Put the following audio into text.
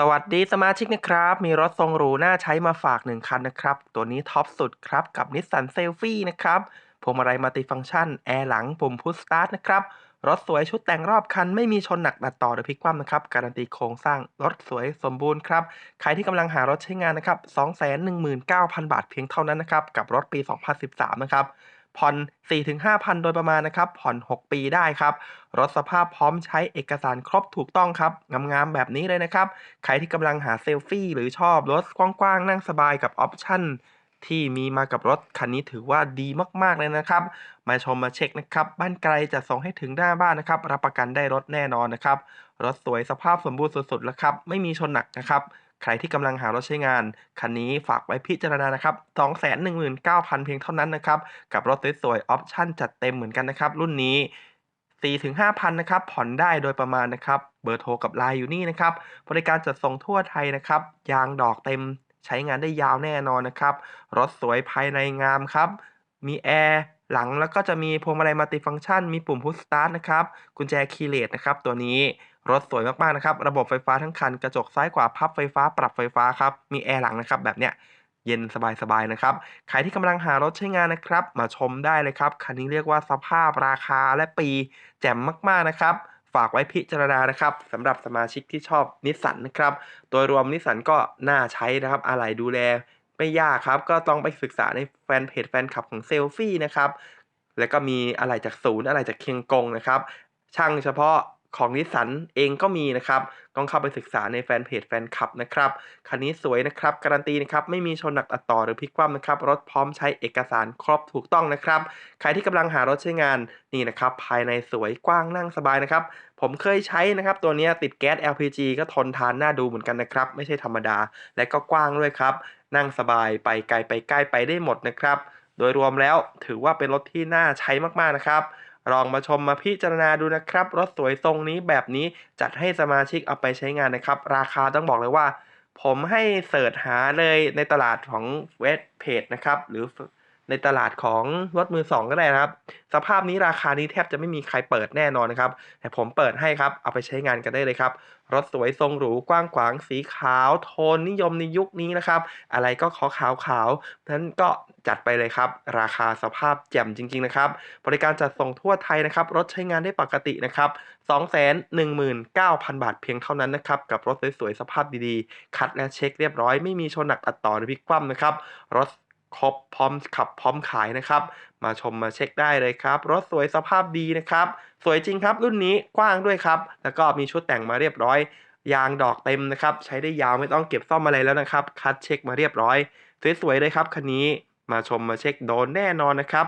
สวัสดีสมาชิกนะครับ มีรถทรงหรูน่าใช้มาฝาก1คันนะครับ ตัวนี้ท็อปสุดครับ กับนิสสันเซลฟี่นะครับพวงมาลัยมัลติฟังก์ชัน แอร์หลังปุ่มพุชสตาร์ทนะครับ รถสวยชุดแต่งรอบคัน ไม่มีชนหนักดัดต่อหรือพลิกคว่ำนะครับ การันตีโครงสร้างรถสวยสมบูรณ์ครับ ใครที่กำลังหารถใช้งานนะครับ 219,000 บาทเพียงเท่านั้นนะครับ กับรถปี 2013 นะครับ ผ่อน 4-5,000 โดยประมาณนะครับ ผ่อน 6 ปีได้ครับ รถสภาพพร้อมใช้เอกสารครบถูกต้องครับ งามๆ แบบนี้เลยนะครับ ใครที่กำลังหาเซลฟี่หรือชอบรถกว้างๆ นั่งสบายกับออปชั่นที่มีมากับรถคันนี้ถือว่าดีมากๆเลยนะครับ มาชมมาเช็คนะครับ บ้านไกลจะส่งให้ถึงหน้าบ้านนะครับ รับประกันได้รถแน่นอนนะครับ รถสวยสภาพสมบูรณ์สุดๆแล้วครับ ไม่มีชนหนักนะครับ ใครที่กำลังหารถใช้งาน คันนี้ฝากไว้พิจารณานะครับ 219,000 เพียงเท่านั้นนะครับ กับรถสวยๆออปชั่นจัดเต็มเหมือนกันนะครับ รุ่นนี้ 4-5,000 นะครับ ผ่อนได้โดยประมาณนะครับ เบอร์โทรกับไลน์อยู่นี่นะครับ บริการจัดส่งทั่วไทยนะครับ ยางดอกเต็ม ใช้งานได้ยาวแน่นอนนะครับ รถสวยภายในงามครับ มีแอร์หลังแล้วก็จะมีพวงมาลัยมัลติฟังก์ชัน มีปุ่มพุชสตาร์ทนะครับ กุญแจคีย์เลสนะครับ ตัวนี้ รถสวยมากๆนะครับ ระบบไฟฟ้าทั้งคันกระจกซ้ายขวาพับไฟฟ้าปรับไฟฟ้าครับ มีแอร์หลังนะครับแบบเนี้ยเย็นสบายๆนะครับ ใครที่กำลังหารถใช้งานนะครับ มาชมได้เลยครับ คันนี้เรียกว่าสภาพราคาและปีแจ่มมากๆนะครับ ฝากไว้พิจารณานะครับสำหรับสมาชิกที่ชอบนิสสันนะครับ โดยรวมนิสสันก็น่าใช้นะครับ อะไหล่ดูแล ไม่ยากครับ ก็ต้องไปศึกษาในแฟนเพจแฟนคลับของเซลฟี่นะครับ แล้วก็มีอะไหล่จากศูนย์อะไหล่จากเคียงกงนะครับ ช่างเฉพาะ ของนิสสันเองก็มีนะครับต้องเข้าไปศึกษาในแฟนเพจแฟนคลับนะครับ คันนี้สวยนะครับ การันตีนะครับ ไม่มีชนหนักตัดต่อหรือพลิกคว่ำนะครับ รถพร้อมใช้เอกสารครบถูกต้องนะครับ ใครที่กำลังหารถใช้งานนี่นะครับ ภายในสวยกว้างนั่งสบายนะครับ ผมเคยใช้นะครับ ตัวนี้ติดแก๊ส LPG ก็ทนทานน่าดูเหมือนกันนะครับ ไม่ใช่ธรรมดา และก็กว้างด้วยครับ นั่งสบายไปไกลไปใกล้ไปได้หมดนะครับ โดยรวมแล้วถือว่าเป็นรถที่น่าใช้มากๆนะครับ ลองมาชมมาพิจารณาดูนะครับ รถสวยทรงนี้แบบนี้จัดให้สมาชิกเอาไปใช้งานนะครับ ราคาต้องบอกเลยว่า ผมให้เสิร์ชหาเลยในตลาดของเว็บเพจนะครับ หรือ ในตลาดของรถมือสองก็ได้นะครับ สภาพนี้ราคานี้แทบจะไม่มีใครเปิดแน่นอนนะครับ แต่ผมเปิดให้ครับ เอาไปใช้งานกันได้เลยครับ รถสวยทรงหรูกว้างขวางสีขาว โทนนิยมในยุคนี้นะครับ อะไรก็ขาวขาวขาวๆนั้นก็จัดไปเลยครับ ราคาสภาพแจ่มจริง ๆ นะครับ บริการจัดส่งทั่วไทยนะครับ รถใช้งานได้ปกตินะครับ 219,000 บาทเพียงเท่านั้นนะครับ กับรถสวยๆสภาพดีๆ คัดและเช็คเรียบร้อย ไม่มีชนหนักตัดต่อหรือพลิกคว่ำนะครับ รถ ครบพร้อมขับพร้อมขายนะครับ มาชมมาเช็คได้เลยครับ รถสวยสภาพดีนะครับ สวยจริงครับรุ่นนี้กว้างด้วยครับ แล้วก็มีชุดแต่งมาเรียบร้อย ยางดอกเต็มนะครับ ใช้ได้ยาวไม่ต้องเก็บซ่อมอะไรแล้วนะครับ คัดเช็คมาเรียบร้อย สวยๆเลยครับคันนี้ มาชมมาเช็คโดนแน่นอนนะครับ